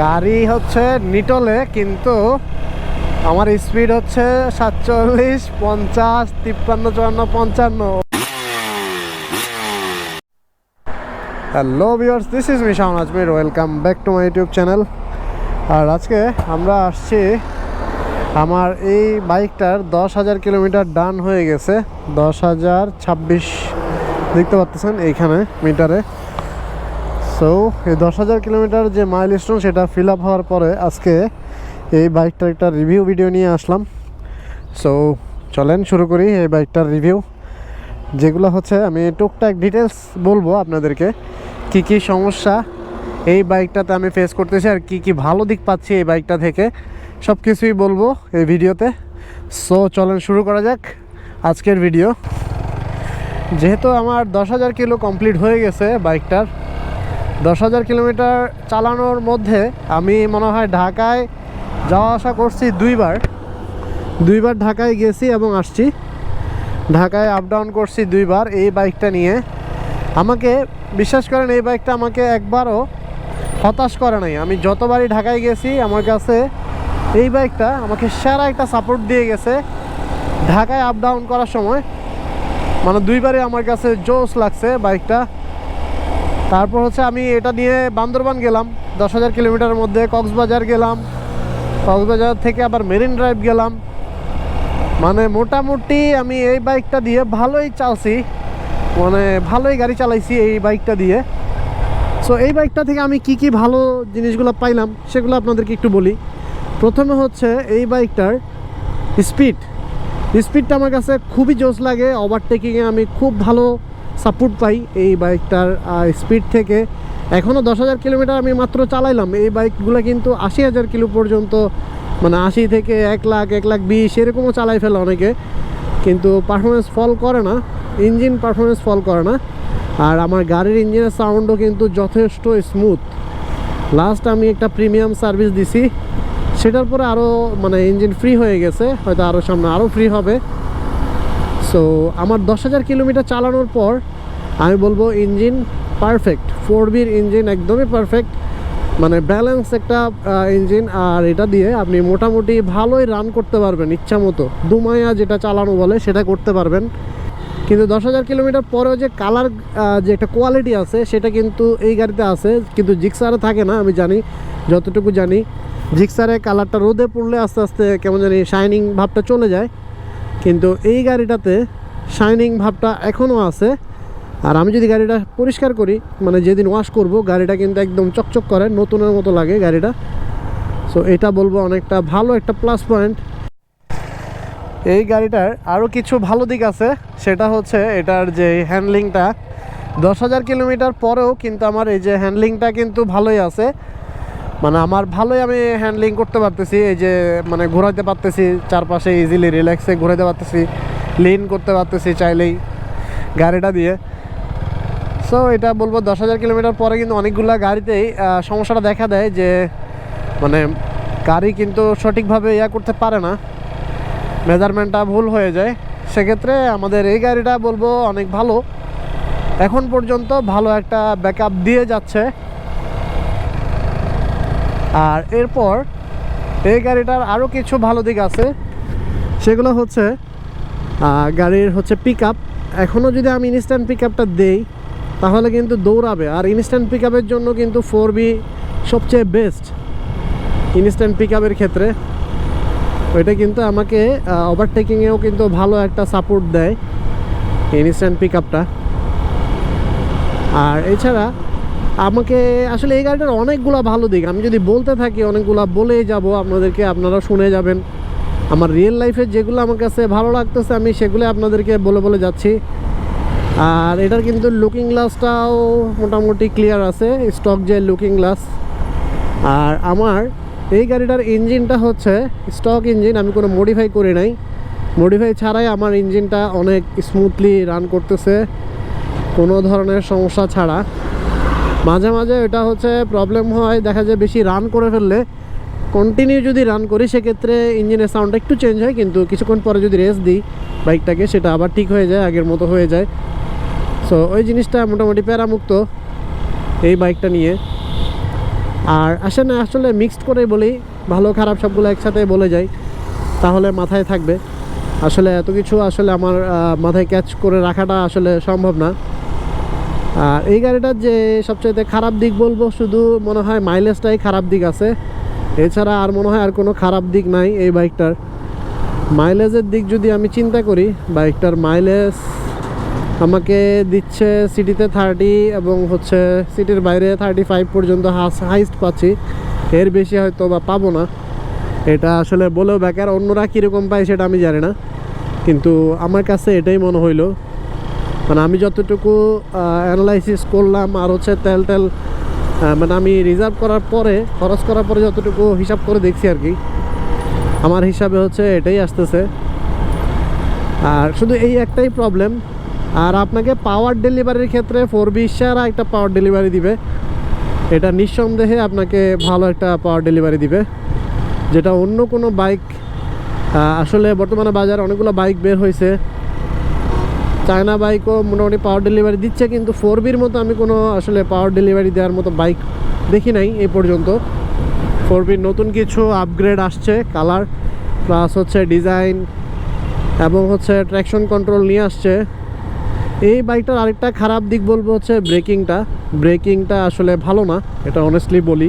গাড়ি হচ্ছে নিটলে, কিন্তু আমার স্পিড হচ্ছে সাতচল্লিশ, পঞ্চাশ, তিপ্পান্ন, চুয়ান্ন, পঞ্চান্ন। Hello viewers this is Mishaun Ajmir welcome back to my YouTube channel আর আজকে আমরা আসছি, আমার এই বাইকটার দশ হাজার কিলোমিটার ডান হয়ে গেছে। দশ হাজার ছাব্বিশ, দেখতে পাচ্ছেন এইখানে মিটারে সো এই দশ হাজার কিলোমিটার যে মাইল স্টোন সেটা ফিল আপ হওয়ার পরে আজকে এই বাইকটার একটা রিভিউ ভিডিও নিয়ে আসলাম। সো চলেন শুরু করি এই বাইকটার রিভিউ যেগুলো হচ্ছে আমি টুকটাক ডিটেলস বলব আপনাদেরকে। কি কি সমস্যা এই বাইকটাতে আমি ফেস করতেছি আর কি কি ভালো দিক পাচ্ছি এই বাইকটা থেকে সব কিছুই বলব এই ভিডিওতে সো চলেন শুরু করা যাক আজকের ভিডিও যেহেতু আমার দশ হাজার কিলো কমপ্লিট হয়ে গেছে বাইকটার দশ হাজার কিলোমিটার চালানোর মধ্যে আমি মনে হয় ঢাকায় যাওয়া আসা করছি দুইবার। দুইবার ঢাকায় গেছি এবং আসছি। ঢাকায় আপ ডাউন করছি দুইবার এই বাইকটা নিয়ে। আমাকে, বিশ্বাস করেন, এই বাইকটা আমাকে একবারও হতাশ করে নাই। আমি যতবারই ঢাকায় গেছি, আমার কাছে এই বাইকটা আমাকে সেরা একটা সাপোর্ট দিয়ে গেছে। ঢাকায় আপ ডাউন করার সময় মানে দুইবারই আমার কাছে জোস লাগছে বাইকটা তারপর হচ্ছে আমি এটা নিয়ে বান্দরবান গেলাম, দশ হাজার কিলোমিটারের মধ্যে কক্সবাজার গেলাম, কক্সবাজার থেকে আবার মেরিন ড্রাইভ গেলাম। মানে মোটামুটি আমি এই বাইকটা দিয়ে ভালোই চালছি মানে ভালোই গাড়ি চালাইছি এই বাইকটা দিয়ে। সো এই বাইকটা থেকে আমি কি কি ভালো জিনিসগুলো পাইলাম সেগুলো আপনাদেরকে একটু বলি। প্রথমে হচ্ছে এই বাইকটার স্পিড। স্পিডটা আমার কাছে খুবই জোস লাগে ওভারটেকিংয়ে আমি খুব ভালো সাপোর্ট পাই এই বাইকটার স্পিড থেকে। এখনও দশ হাজার কিলোমিটার আমি মাত্র চালাইলাম। এই বাইকগুলো কিন্তু আশি হাজার কিলো পর্যন্ত মানে আশি থেকে এক লাখ এক লাখ বিশ এরকমও চালাই ফেলে অনেকে। কিন্তু পারফরমেন্স ফল করে না। ইঞ্জিন পারফরমেন্স ফল করে না। আর আমার গাড়ির ইঞ্জিনের সাউন্ডও কিন্তু যথেষ্ট স্মুথ লাস্ট আমি একটা প্রিমিয়াম সার্ভিস দিছি। সেটার পরে আরও মানে ইঞ্জিন ফ্রি হয়ে গেছে। হয়তো আরও সামনে আরও ফ্রি হবে। সো আমার দশ হাজার কিলোমিটার চালানোর পর আমি বলব ইঞ্জিন পারফেক্ট ফোর বির ইঞ্জিন একদমই পারফেক্ট মানে ব্যালেন্স একটা ইঞ্জিন। আর এটা দিয়ে আপনি মোটামুটি ভালোই রান করতে পারবেন ইচ্ছা মতো। দুমায়া যেটা চালানো বলে সেটা করতে পারবেন। কিন্তু দশ হাজার কিলোমিটার পরেও যে কালার যে একটা কোয়ালিটি আছে, সেটা কিন্তু এই গাড়িতে আছে। কিন্তু জিক্সারে থাকে না, আমি জানি, যতটুকু জানি। জিক্সারে কালারটা রোদে পড়লে আস্তে আস্তে কেমন জানি শাইনিং ভাবটা চলে যায়। কিন্তু এই গাড়িটাতে শাইনিং ভাবটা এখনও আছে। আর আমি যদি গাড়িটা পরিষ্কার করি মানে যেদিন ওয়াশ করব, গাড়িটা কিন্তু একদম চকচক করে, নতুনের মতো লাগে গাড়িটা। সো এটা বলব অনেকটা ভালো একটা প্লাস পয়েন্ট এই গাড়িটার আরও কিছু ভালো দিক আছে। সেটা হচ্ছে এটার যে হ্যান্ডলিংটা দশ হাজার কিলোমিটার পরেও কিন্তু আমার এই যে হ্যান্ডলিংটা কিন্তু ভালোই আছে। মানে আমার ভালোই আমি হ্যান্ডলিং করতে পারতেছি, এই যে মানে ঘোরাতে পারতেছি, চারপাশে ইজিলি রিল্যাক্সে ঘোরাতে পারতেছি লিন করতে পারতেছি চাইলেই গাড়িটা দিয়ে। সো এটা বলব দশ হাজার কিলোমিটার পরে কিন্তু অনেকগুলো গাড়িতেই সমস্যাটা দেখা দেয় যে মানে গাড়ি কিন্তু সঠিকভাবে ইয়া করতে পারে না মেজারমেন্টটা ভুল হয়ে যায়। সেক্ষেত্রে আমাদের এই গাড়িটা বলব অনেক ভালো। এখন পর্যন্ত ভালো একটা ব্যাকআপ দিয়ে যাচ্ছে। আর এরপর এই গাড়িটার আরও কিছু ভালো দিক আছে। সেগুলো হচ্ছে গাড়ির হচ্ছে পিক আপ এখনও যদি আমি ইনস্ট্যান্ট পিক আপটা দেই, তাহলে কিন্তু দৌড়াবে। আর ইনস্ট্যান্ট পিক আপের জন্য কিন্তু ফোর বি সবচেয়ে বেস্ট ইনস্ট্যান্ট পিক আপের ক্ষেত্রে। ওইটা কিন্তু আমাকে ওভারটেকিংয়েও কিন্তু ভালো একটা সাপোর্ট দেয় ইনস্ট্যান্ট পিক আপটা আর এছাড়া আমাকে আসলে এই গাড়িটার অনেকগুলো ভালো দিক। আমি যদি বলতে থাকি, অনেকগুলো বলেই যাব আপনাদেরকে আপনারা শুনে যাবেন। আমার রিয়েল লাইফে যেগুলো আমার কাছে ভালো লাগতেছে, আমি সেগুলো আপনাদেরকে বলে বলে যাচ্ছি। আর এটার কিন্তু লুকিং গ্লাসটাও মোটামুটি ক্লিয়ার আছে স্টক যে লুকিং গ্লাস আর আমার এই গাড়িটার ইঞ্জিনটা হচ্ছে স্টক ইঞ্জিন আমি কোনো মডিফাই করি নাই। মডিফাই ছাড়াই আমার ইঞ্জিনটা অনেক স্মুথলি রান করতেছে, কোনো ধরনের সমস্যা ছাড়া। মাঝে মাঝে এটা হচ্ছে প্রবলেম হয়, দেখা যায় বেশি রান করে ফেললে। কন্টিনিউ যদি রান করি, সেক্ষেত্রে ইঞ্জিনের সাউন্ডটা একটু চেঞ্জ হয়, কিন্তু কিছুক্ষণ পরে যদি রেস্ট দিই বাইকটাকে সেটা আবার ঠিক হয়ে যায়, আগের মতো হয়ে যায়। সো ওই জিনিসটা মোটামুটি প্যারামুক্ত এই বাইকটা নিয়ে। আর আসলে আসলে মিক্সড করে বলি, ভালো খারাপ সবগুলো একসাথে বলে যাই, তাহলে মাথায় থাকবে। আসলে এত কিছু আসলে আমার মাথায় ক্যাচ করে রাখাটা আসলে সম্ভব না। আর এই গাড়িটার যে সবচাইতে খারাপ দিক বলব, শুধু মনে হয় মাইলেজটাই খারাপ দিক আছে। এছাড়া আর মনে হয় আর কোনো খারাপ দিক নাই এই বাইকটার। মাইলেজের দিক যদি আমি চিন্তা করি, বাইকটার মাইলেজ আমাকে দিচ্ছে সিটিতে থার্টি এবং হচ্ছে সিটির বাইরে থার্টি ফাইভ পর্যন্ত হাইস্ট পাচ্ছি। এর বেশি হয়তো বা পাবো না। এটা আসলে বলেও বেকার, অন্যরা কীরকম পায় সেটা আমি জানি না। কিন্তু আমার কাছে এটাই মনে হইল মানে আমি যতটুকু অ্যানালাইসিস করলাম আর হচ্ছে তেল তেল মানে আমি রিজার্ভ করার পরে, খরচ করার পরে যতটুকু হিসাব করে দেখছি আর কি, আমার হিসাবে হচ্ছে এটাই আসতেছে। আর শুধু এই একটাই প্রবলেম আর আপনাকে পাওয়ার ডেলিভারির ক্ষেত্রে ফোর বি সেরা একটা পাওয়ার ডেলিভারি দিবে। এটা নিঃসন্দেহে আপনাকে ভালো একটা পাওয়ার ডেলিভারি দিবে। যেটা অন্য কোনো বাইক আসলে বর্তমানে বাজারে অনেকগুলো বাইক বের হয়েছে চায়না বাইকও মোটামুটি পাওয়ার ডেলিভারি দিচ্ছে, কিন্তু ফোর বির মতো আমি কোনো আসলে পাওয়ার ডেলিভারি দেওয়ার মতো বাইক দেখি নাই এই পর্যন্ত। ফোর বির নতুন কিছু আপগ্রেড আসছে কালার প্লাস হচ্ছে ডিজাইন এবং হচ্ছে ট্র্যাকশন কন্ট্রোল নিয়ে আসছে। এই বাইকটার আরেকটা খারাপ দিক বলব হচ্ছে ব্রেকিংটা ব্রেকিংটা আসলে ভালো না, এটা অনেস্টলি বলি।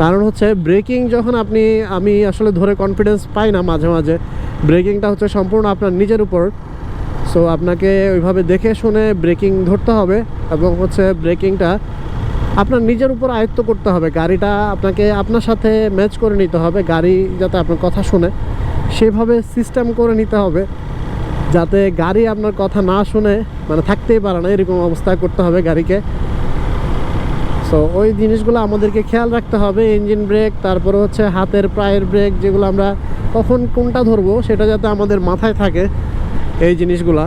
কারণ হচ্ছে ব্রেকিং যখন আপনি, আমি আসলে ধরে কনফিডেন্স পাই না মাঝে মাঝে ব্রেকিংটা হচ্ছে সম্পূর্ণ আপনার নিজের উপর। সো আপনাকে ওইভাবে দেখে শুনে ব্রেকিং ধরতে হবে এবং হচ্ছে ব্রেকিংটা আপনার নিজের উপর আয়ত্ত করতে হবে। গাড়িটা আপনাকে আপনার সাথে ম্যাচ করে নিতে হবে, গাড়ি যাতে আপনার কথা শুনে। সেভাবে সিস্টেম করে নিতে হবে, যাতে গাড়ি আপনার কথা না শুনে মানে থাকতেই পারে না, এরকম অবস্থা করতে হবে গাড়িকে। সো ওই জিনিসগুলো আমাদেরকে খেয়াল রাখতে হবে ইঞ্জিন ব্রেক তারপরে হচ্ছে হাতের পায়ের ব্রেক যেগুলো আমরা কখন কোনটা ধরবো, সেটা যাতে আমাদের মাথায় থাকে। এই জিনিসগুলা।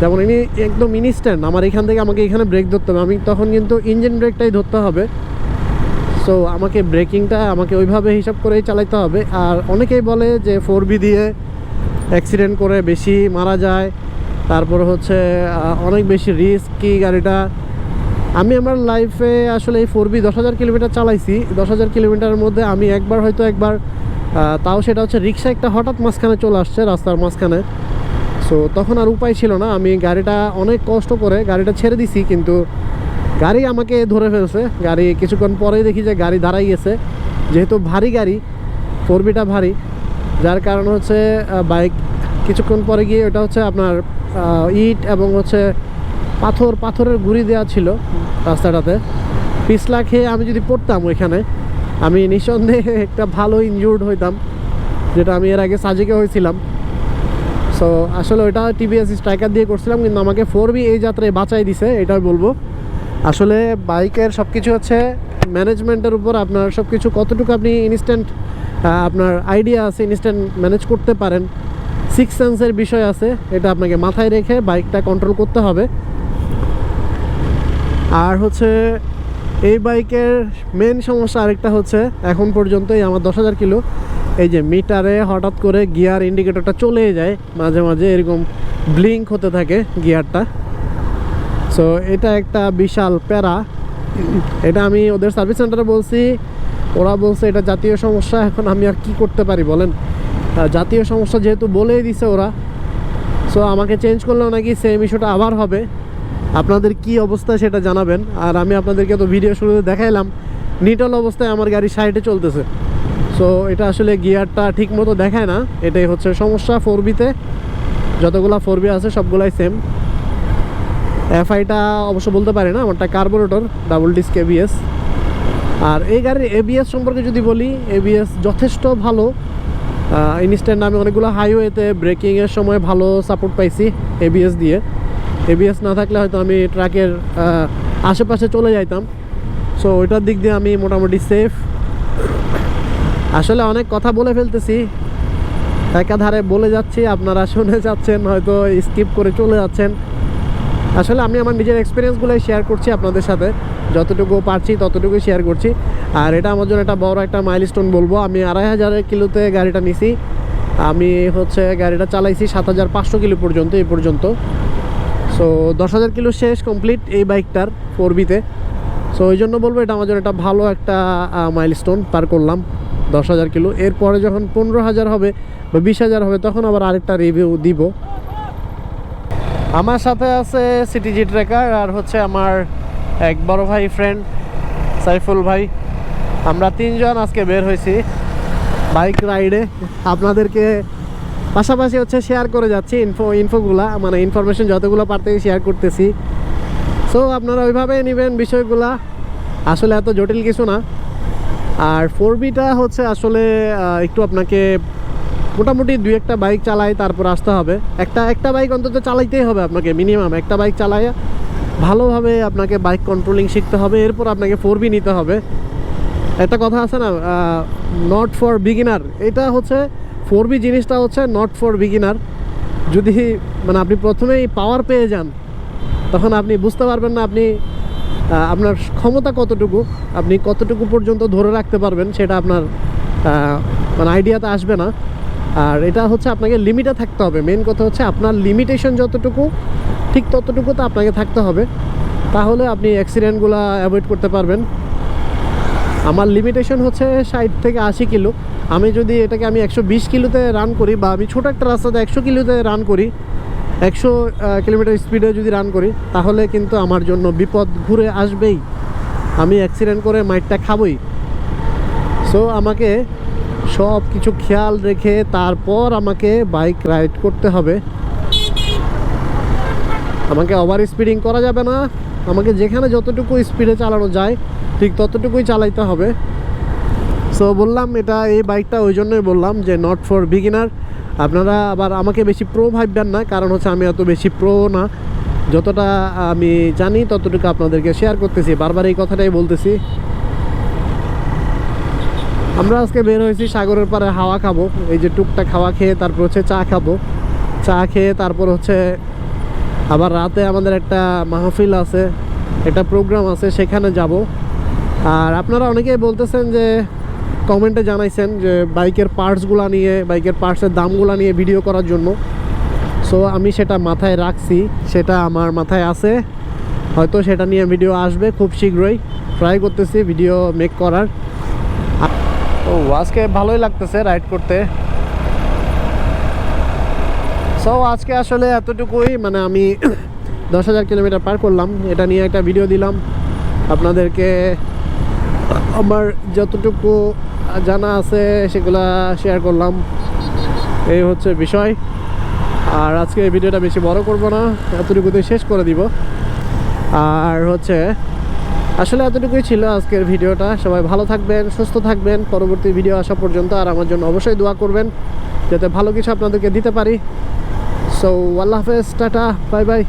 যেমন ইনি একদম ইনস্ট্যান্ট আমার এখান থেকে আমাকে এখানে ব্রেক ধরতে হবে। আমি তখন কিন্তু ইঞ্জিন ব্রেকটাই ধরতে হবে। সো আমাকে ব্রেকিংটা আমাকে ওইভাবে হিসাব করেই চালাতে হবে। আর অনেকেই বলে যে ফোর বি দিয়ে অ্যাক্সিডেন্ট করে বেশি মারা যায়। তারপর হচ্ছে অনেক বেশি রিস্কি গাড়িটা। আমি আমার লাইফে আসলে এই ফোর বি দশ হাজার কিলোমিটার চালাইছি। দশ হাজার কিলোমিটারের মধ্যে আমি একবার হয়তো একবার তাও সেটা হচ্ছে রিক্সা একটা হঠাৎ মাঝখানে চলে আসছে রাস্তার মাঝখানে। সো তখন আর উপায় ছিল না। আমি গাড়িটা অনেক কষ্ট করে গাড়িটা ছেড়ে দিছি, কিন্তু গাড়ি আমাকে ধরে ফেলছে। গাড়ি কিছুক্ষণ পরেই দেখি যে গাড়ি দাঁড়াই গেছে যেহেতু ভারী গাড়ি ফোর বিটা ভারী, যার কারণ হচ্ছে বাইক কিছুক্ষণ পরে গিয়ে ওটা হচ্ছে আপনার ইট এবং হচ্ছে পাথর, পাথরের গুঁড়ি দেওয়া ছিল রাস্তাটাতে। পিছলা খেয়ে আমি যদি পড়তাম ওইখানে, আমি নিঃসন্দেহে একটা ভালো ইনজুর্ড হইতাম, যেটা আমি এর আগে সাজেকে হয়েছিলাম। সো আসলে ওইটা টিভিএস স্ট্রাইকার দিয়ে করছিলাম, কিন্তু আমাকে ফোর বি এই যাত্রায় বাঁচাই দিছে, এটাই বলব। আসলে বাইকের সব কিছু হচ্ছে ম্যানেজমেন্টের উপর, আপনার সব কিছু কতটুকু আপনি ইনস্ট্যান্ট আপনার আইডিয়া আছে ইনস্ট্যান্ট ম্যানেজ করতে পারেন। সিক্স সেন্সের বিষয় আছে, এটা আপনাকে মাথায় রেখে বাইকটা কন্ট্রোল করতে হবে। আর হচ্ছে, এই বাইকের মেন সমস্যা আরেকটা হচ্ছে, এখন পর্যন্তই আমার দশ হাজার কিলো। এই যে মিটারে হঠাৎ করে গিয়ার ইন্ডিকেটরটা চলে যায়, মাঝে মাঝে এরকম ব্লিঙ্ক হতে থাকে গিয়ারটা। সো এটা একটা বিশাল প্যারা। এটা আমি ওদের সার্ভিস সেন্টারে বলছি, ওরা বলছে এটা জাতীয় সমস্যা, এখন আমি আর কি করতে পারি বলেন? জাতীয় সমস্যা যেহেতু বলেই দিছে ওরা সো আমাকে চেঞ্জ করলেও নাকি সেম ইস্যুটা আবার হবে। আপনাদের কি অবস্থা সেটা জানাবেন। আর আমি আপনাদেরকে তো ভিডিও শুরুতে দেখাইলাম, নিটল অবস্থায় আমার গাড়ি সাইডে চলতেছে। সো এটা আসলে গিয়ারটা ঠিক মতো দেখায় না। এটাই হচ্ছে সমস্যা ফোর বিতে যতগুলা ফোর বি আছে, সবগুলাই সেম এফআইটা অবশ্য বলতে পারি না, আমারটা কার্বোরেটর ডাবল ডিস্ক এবিএস আর এই গাড়ির এবিএস সম্পর্কে যদি বলি এবিএস যথেষ্ট ভালো। ইনস্ট্যান্ট আমি অনেকগুলো হাইওয়েতে ব্রেকিংয়ের সময় ভালো সাপোর্ট পাইছি এবিএস দিয়ে। এবিএস না থাকলে হয়তো আমি ট্রাকের আশেপাশে চলে যাইতাম। সো ওইটার দিক দিয়ে আমি মোটামুটি সেফ আসলে অনেক কথা বলে ফেলতেছি। একাধারে বলে যাচ্ছি, আপনারা শুনে যাচ্ছেন, হয়তো স্কিপ করে চলে যাচ্ছেন। আসলে আমি আমার নিজের এক্সপিরিয়েন্সগুলোই শেয়ার করছি আপনাদের সাথে। যতটুকু পারছি, ততটুকুই শেয়ার করছি। আর এটা আমার জন্য একটা বড় একটা মাইলস্টোন বলব। আমি আড়াই হাজার কিলোতে গাড়িটা নিছি। আমি হচ্ছে গাড়িটা চালাইছি সাত হাজার পাঁচশো কিলো পর্যন্ত, এই পর্যন্ত। সো দশ হাজার কিলো শেষ কমপ্লিট এই বাইকটার ফোর বিতে সো ওই জন্য বলব এটা আমার জন্য একটা ভালো একটা মাইলস্টোন পার করলাম। দশ হাজার কিলো। এরপরে যখন পনেরো হাজার হবে বা বিশ হাজার হবে, তখন আবার আরেকটা রিভিউ দিব। আমার সাথে আছে সিটিজি ট্রেকার আর হচ্ছে আমার এক বড় ভাই ফ্রেন্ড সাইফুল ভাই। আমরা তিনজন আজকে বের হয়েছি বাইক রাইডে আপনাদেরকে পাশাপাশি হচ্ছে শেয়ার করে যাচ্ছি ইনফো ইনফোগুলা মানে ইনফরমেশন যতগুলো পারতেই শেয়ার করতেছি। সো আপনারা ওইভাবে নেবেন বিষয়গুলা। আসলে এত জটিল কিছু না। আর ফোর বিটা হচ্ছে আসলে একটু আপনাকে মোটামুটি দুই একটা বাইক চালাই, তারপর আসতে হবে। একটা একটা বাইক অন্তত চালাইতেই হবে আপনাকে মিনিমাম একটা বাইক চালাই ভালোভাবে আপনাকে বাইক কন্ট্রোলিং শিখতে হবে। এরপর আপনাকে ফোর বি নিতে হবে। একটা কথা আছে না নট ফর বিগিনার এটা হচ্ছে ফোর বি জিনিসটা হচ্ছে নট ফর বিগিনার যদি মানে আপনি প্রথমেই পাওয়ার পেয়ে যান, তখন আপনি বুঝতে পারবেন না আপনি আপনার ক্ষমতা কতটুকু? আপনি কতটুকু পর্যন্ত ধরে রাখতে পারবেন সেটা আপনার মানে আইডিয়াতে আসবে না। আর এটা হচ্ছে আপনাকে লিমিটে থাকতে হবে। মেন কথা হচ্ছে আপনার লিমিটেশন যতটুকু, ঠিক ততটুকু তো আপনাকে থাকতে হবে। তাহলে আপনি অ্যাক্সিডেন্টগুলো অ্যাভয়েড করতে পারবেন। আমার লিমিটেশন হচ্ছে ষাট থেকে আশি কিলো। আমি যদি এটাকে আমি একশো বিশ কিলোতে রান করি বা আমি ছোটো একটা রাস্তাতে একশো কিলোতে রান করি একশো কিলোমিটার স্পিডে যদি রান করি, তাহলে কিন্তু আমার জন্য বিপদ ঘুরে আসবেই। আমি অ্যাক্সিডেন্ট করে মাইটটা খাবই। সো আমাকে সব কিছু খেয়াল রেখে তারপর আমাকে বাইক রাইড করতে হবে। আমাকে ওভার স্পিডিং করা যাবে না। আমাকে যেখানে যতটুকু স্পিডে চালানো যায়, ঠিক ততটুকুই চালাইতে হবে। সো বললাম এটা, এই বাইকটা ওই জন্যই বললাম যে নট ফর বিগিনার আপনারা আবার আমাকে বেশি প্রো ভাববেন না, কারণ হচ্ছে আমি অত বেশি প্রো না। যতটা আমি জানি ততটুকু আপনাদেরকে শেয়ার করতেছি, বারবার এই কথাটাই বলতেছি। আমরা আজকে বের হয়েছি সাগরের পাড়ে হাওয়া খাব, এই যে টুকটাক খাওয়া খেয়ে তারপর হচ্ছে চা খাব। চা খেয়ে তারপর হচ্ছে আবার রাতে আমাদের একটা মাহফিল আছে, একটা প্রোগ্রাম আছে, সেখানে যাব। আর আপনারা অনেকেই বলতেছেন যে কমেন্টে জানাইছেন যে বাইকের পার্টসগুলো নিয়ে, বাইকের পার্টসের দামগুলো নিয়ে ভিডিও করার জন্য। সো আমি সেটা মাথায় রাখছি, সেটা আমার মাথায় আছে। হয়তো সেটা নিয়ে ভিডিও আসবে খুব শীঘ্রই। ট্রাই করতেছি ভিডিও মেক করার। ও আজকে ভালোই লাগতেছে রাইড করতে। সো আজকে আসলে এতটুকুই মানে আমি দশ হাজার কিলোমিটার পার করলাম। এটা নিয়ে একটা ভিডিও দিলাম। আপনাদেরকে আমার যতটুকু জানা আছে, সেগুলা শেয়ার করলাম। এই হচ্ছে বিষয়। আর আজকে এই ভিডিওটা বেশি বড় করব না এতটুকুতে শেষ করে দিব। আর হচ্ছে, আসলে এতটুকুই ছিল আজকের ভিডিওটা। সবাই ভালো থাকবেন, সুস্থ থাকবেন। পরবর্তী ভিডিও আসা পর্যন্ত আর আমার জন্য অবশ্যই দোয়া করবেন, যাতে ভালো কিছু আপনাদেরকে দিতে পারি। সো আল্লাহ হাফেজ, টাটা, বাই বাই।